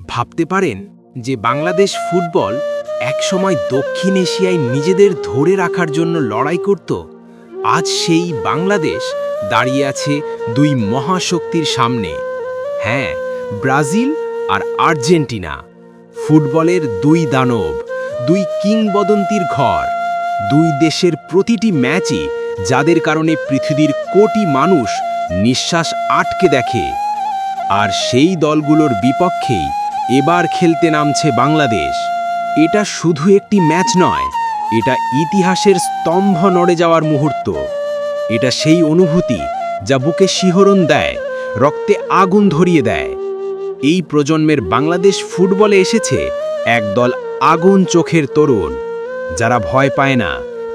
ভাবতে পারেন যে বাংলাদেশ ফুটবল একসময় দক্ষিণ এশিয়ায় নিজেদের ধরে রাখার জন্য লড়াই করত, আজ সেই বাংলাদেশ দাঁড়িয়ে আছে দুই মহাশক্তির সামনে। হ্যাঁ ব্রাজিল আর আর্জেন্টিনা, ফুটবলের দুই দানব, দুই কিংবদন্তির ঘর, দুই দেশের প্রতিটি ম্যাচই যাদের কারণে পৃথিবীর কোটি মানুষ নিঃশ্বাস আটকে দেখে। আর সেই দলগুলোর বিপক্ষেই এবার খেলতে নামছে বাংলাদেশ। এটা শুধু একটি ম্যাচ নয়, এটা ইতিহাসের স্তম্ভ নড়ে যাওয়ার মুহূর্ত। এটা সেই অনুভূতি যা বুকে শিহরণ দেয়, রক্তে আগুন ধরিয়ে দেয়। এই প্রজন্মের বাংলাদেশ ফুটবলে এসেছে একদল আগুন চোখের তরুণ, যারা ভয় পায় না,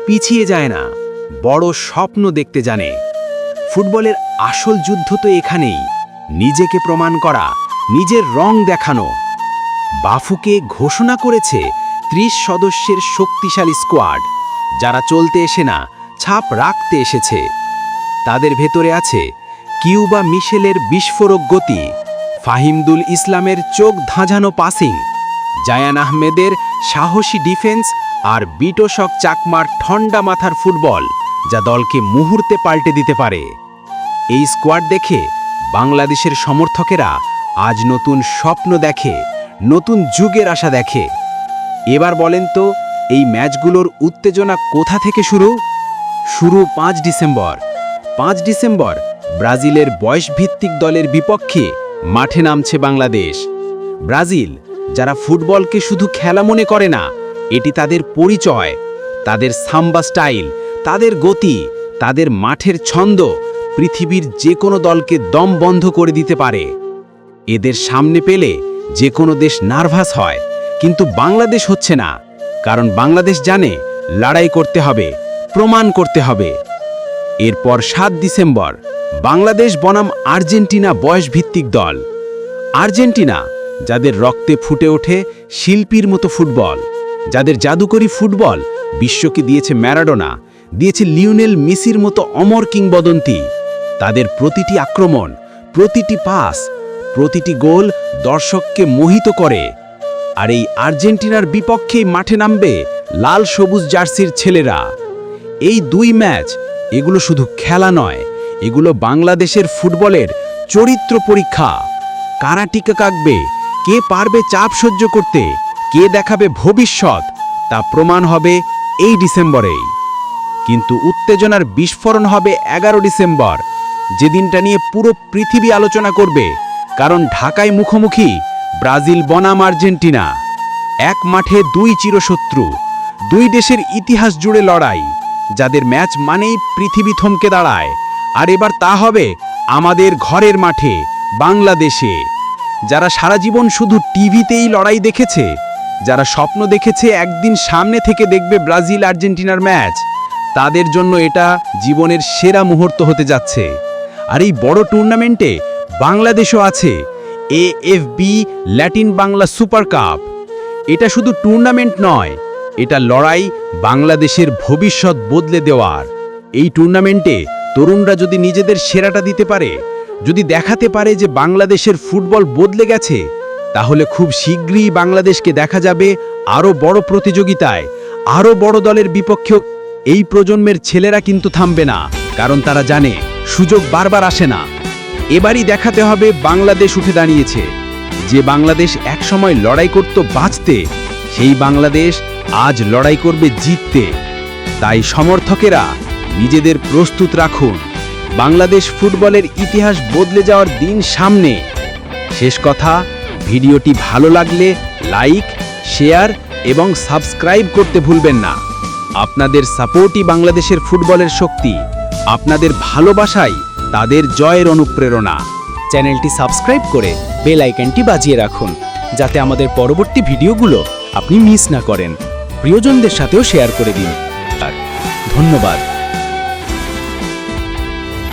পিছিয়ে যায় না, বড় স্বপ্ন দেখতে জানে। ফুটবলের আসল যুদ্ধ তো এখানেই, নিজেকে প্রমাণ করা নিজের রং দেখানো। বাফুকে ঘোষণা করেছে ত্রিশ সদস্যের শক্তিশালী স্কোয়াড। যারা চলতে এসে না, ছাপ রাখতে এসেছে। তাদের ভেতরে আছে কিউবা মিশেলের বিস্ফোরক গতি, ফাহিমদুল ইসলামের চোখ ধাঁধানো পাসিং, জায়ান আহমেদের সাহসী ডিফেন্স আর বিটোশক চাকমার ঠন্ডা মাথার ফুটবল যা দলকে মুহূর্তে পাল্টে দিতে পারে। এই স্কোয়াড দেখে বাংলাদেশের সমর্থকেরা আজ নতুন স্বপ্ন দেখে, নতুন যুগের আশা দেখে। এবার বলেন তো, এই ম্যাচগুলোর উত্তেজনা কোথা থেকে শুরু? শুরু পাঁচ ডিসেম্বর। পাঁচ ডিসেম্বর ব্রাজিলের বয়সভিত্তিক দলের বিপক্ষে মাঠে নামছে বাংলাদেশ। ব্রাজিল, যারা ফুটবলকে শুধু খেলা মনে করে না, এটি তাদের পরিচয়, তাদের সাম্বা স্টাইল, তাদের গতি, তাদের মাঠের ছন্দ, পৃথিবীর যে কোনো দলকে দম বন্ধ করে দিতে পারে। এদের সামনে পেলে যে কোনো দেশ নার্ভাস হয়। কিন্তু বাংলাদেশ হচ্ছে না, কারণ বাংলাদেশ জানে লড়াই করতে হবে, প্রমাণ করতে হবে। এরপর সাত ডিসেম্বর, বাংলাদেশ, বনাম আর্জেন্টিনা বয়সভিত্তিক দল। আর্জেন্টিনা, যাদের রক্তে ফুটে ওঠে শিল্পীর মতো ফুটবল, যাদের জাদুকরী ফুটবল বিশ্বকে দিয়েছে ম্যারাডোনা, দিয়েছে লিওনেল মেসির মতো অমর কিংবদন্তি। তাদের প্রতিটি আক্রমণ, প্রতিটি পাস প্রতিটি গোল দর্শককে মোহিত করে। আর এই আর্জেন্টিনার বিপক্ষেই মাঠে নামবে লাল সবুজ জার্সির ছেলেরা। এই দুই ম্যাচ এগুলো শুধু খেলা নয়, এগুলো বাংলাদেশের ফুটবলের চরিত্র পরীক্ষা। কারা টিকা কাকবে, কে পারবে চাপ সহ্য করতে, কে দেখাবে ভবিষ্যৎ, তা প্রমাণ হবে এই ডিসেম্বরেই। কিন্তু উত্তেজনার বিস্ফোরণ হবে এগারো ডিসেম্বর, যেদিনটা নিয়ে পুরো পৃথিবী আলোচনা করবে কারণ ঢাকায় মুখোমুখি ব্রাজিল, বনাম, আর্জেন্টিনা। এক মাঠে দুই চিরশত্রু, দুই দেশের ইতিহাস জুড়ে লড়াই, যাদের ম্যাচ মানেই পৃথিবী থমকে দাঁড়ায়। আর এবার তা হবে আমাদের ঘরের মাঠে, বাংলাদেশে। যারা সারা জীবন শুধু টিভিতেই লড়াই দেখেছে, যারা স্বপ্ন দেখেছে একদিন সামনে থেকে দেখবে ব্রাজিল, আর্জেন্টিনার ম্যাচ, তাদের জন্য এটা জীবনের সেরা মুহূর্ত হতে যাচ্ছে। আর এই বড় টুর্নামেন্টে বাংলাদেশও আছে AFB Latin Bangla super cup এটা শুধু টুর্নামেন্ট নয়, এটা লড়াই বাংলাদেশের ভবিষ্যৎ বদলে দেওয়ার। এই টুর্নামেন্টে তরুণরা যদি নিজেদের সেরাটা দিতে পারে, যদি দেখাতে পারে যে বাংলাদেশের ফুটবল বদলে গেছে, তাহলে খুব শীঘ্রই বাংলাদেশকে দেখা যাবে আরও বড় প্রতিযোগিতায়, আরও বড় দলের বিপক্ষেও। এই প্রজন্মের ছেলেরা কিন্তু থামবে না, কারণ তারা জানে, সুযোগ বারবার আসে না। এবারই দেখাতে হবে বাংলাদেশ উঠে দাঁড়িয়েছে। যে বাংলাদেশ একসময় লড়াই করত বাঁচতে, সেই বাংলাদেশ আজ লড়াই করবে জিততে। তাই সমর্থকেরা নিজেদের প্রস্তুত রাখুন। বাংলাদেশ ফুটবলের ইতিহাস বদলে যাওয়ার দিন সামনে। শেষ কথা, ভিডিওটি ভালো লাগলে লাইক, শেয়ার এবং সাবস্ক্রাইব করতে ভুলবেন না। আপনাদের সাপোর্টই বাংলাদেশের ফুটবলের শক্তি। আপনাদের ভালোবাসাই তাদের জয়ের অনুপ্রেরণা। চ্যানেলটি সাবস্ক্রাইব করে বেল আইকনটি বাজিয়ে রাখুন, যাতে আমাদের পরবর্তী ভিডিওগুলো আপনি মিস না করেন। প্রিয়জনদের সাথেও শেয়ার করে দিন। ধন্যবাদ।